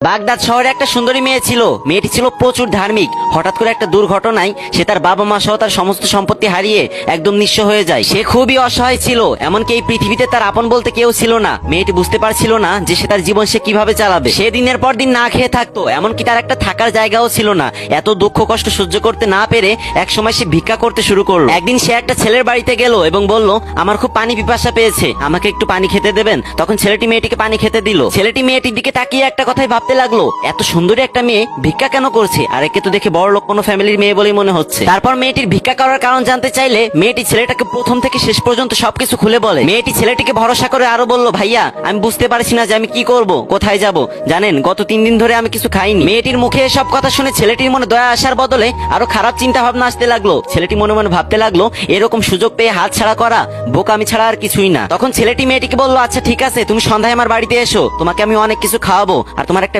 Baghdad শহরে একটা সুন্দরী মেয়ে ছিল। মেয়েটি ছিল প্রচুর ধার্মিক। হঠাৎ করে একটা দুর্ঘটনায় সে তার বাবা মা সহ তার সমস্ত সম্পত্তি হারিয়ে একদম নিঃস্ব হয়ে যায়। সে খুবই অসহায় ছিল, এমনকি এই পৃথিবীতে তার আপন বলতে কেউ ছিল না। মেয়েটি বুঝতে পারছিল না যে সে তার জীবন সে কীভাবে চালাবে। সে দিনের পর দিন না খেয়ে থাকতো, এমনকি তার একটা থাকার জায়গাও ছিল না। এত দুঃখ কষ্ট সহ্য করতে না পেরে এক সময় সে ভিক্ষা করতে শুরু করল। একদিন সে একটা ছেলের বাড়িতে গেল এবং বলল, আমার খুব পানি পিপাসা পেয়েছে, আমাকে একটু পানি খেতে দেবেন? তখন ছেলেটি মেয়েটিকে পানি খেতে দিল। ছেলেটি মেয়েটির দিকে তাকিয়ে একটা কথাই ভাবতে লাগল, এত সুন্দরী একটা মেয়ে ভিক্ষা কেন করছে? আর একে তো দেখে বড় লোক কোনো ফ্যামিলির মেয়ে বলেই মনে হচ্ছে। তারপর মেয়েটির ভিক্ষা করার কারণ জানতে চাইলে মেয়েটি ছেলেটাকে প্রথম থেকে শেষ পর্যন্ত সবকিছু খুলে বলে। মেয়েটি ছেলেটিকে ভরসা করে আরও বলল, ভাইয়া, আমি বুঝতে পারছি না যে আমি কি করব, কোথায় যাব। জানেন, গত তিন দিন ধরে আমি কিছু খাইনি। মেয়েটির মুখে সব কথা শুনে ছেলেটির মনে দয়া আসার বদলে আরও খারাপ চিন্তা ভাবনা আসতে লাগল। ছেলেটি মনে মনে ভাবতে লাগল, এরকম সুযোগ পেয়ে হাত ছাড়া করা, বোকামি ছাড়া আর কিছুই না। তখন ছেলেটি মেয়েটিকে বলল আচ্ছা ঠিক আছে, তুমি সন্ধ্যায় আমার বাড়িতে এসো। তোমাকে আমি অনেক কিছু খাওয়াবো, আর তোমার একটা